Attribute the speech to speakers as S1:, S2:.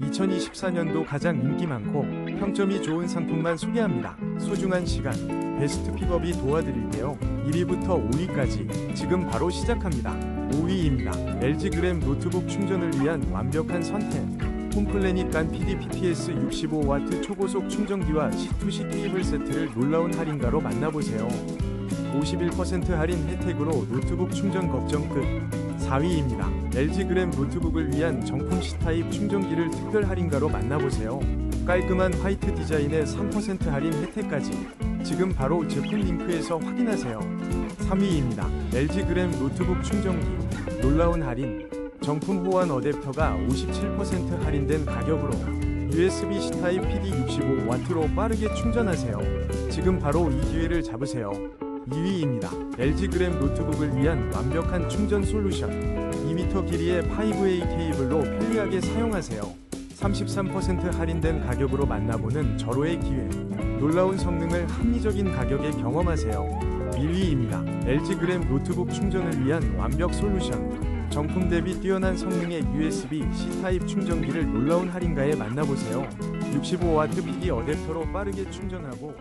S1: 2024년도 가장 인기 많고 평점이 좋은 상품만 소개합니다. 소중한 시간, 베스트 픽업이 도와드릴게요. 1위부터 5위까지 지금 바로 시작합니다. 5위입니다. LG 그램 노트북 충전을 위한 완벽한 선택. 홈플래닛 간 PDPTS 65W 초고속 충전기와 C2C 케이블 세트를 놀라운 할인가로 만나보세요. 51% 할인 혜택으로 노트북 충전 걱정 끝. 4위입니다. LG 그램 노트북을 위한 정품 C타입 충전기를 특별 할인가로 만나보세요. 깔끔한 화이트 디자인의 3% 할인 혜택까지 지금 바로 제품 링크에서 확인하세요. 3위입니다. LG 그램 노트북 충전기 놀라운 할인 정품 호환 어댑터가 57% 할인된 가격으로 USB-C 타입 PD 65W로 빠르게 충전하세요. 지금 바로 이 기회를 잡으세요. 2위입니다. LG 그램 노트북을 위한 완벽한 충전 솔루션. 2m 길이의 5A 케이블로 편리하게 사용하세요. 33% 할인된 가격으로 만나보는 절호의 기회. 놀라운 성능을 합리적인 가격에 경험하세요. 1위입니다. LG 그램 노트북 충전을 위한 완벽 솔루션. 정품 대비 뛰어난 성능의 USB-C 타입 충전기를 놀라운 할인가에 만나보세요. 65W PD 어댑터로 빠르게 충전하고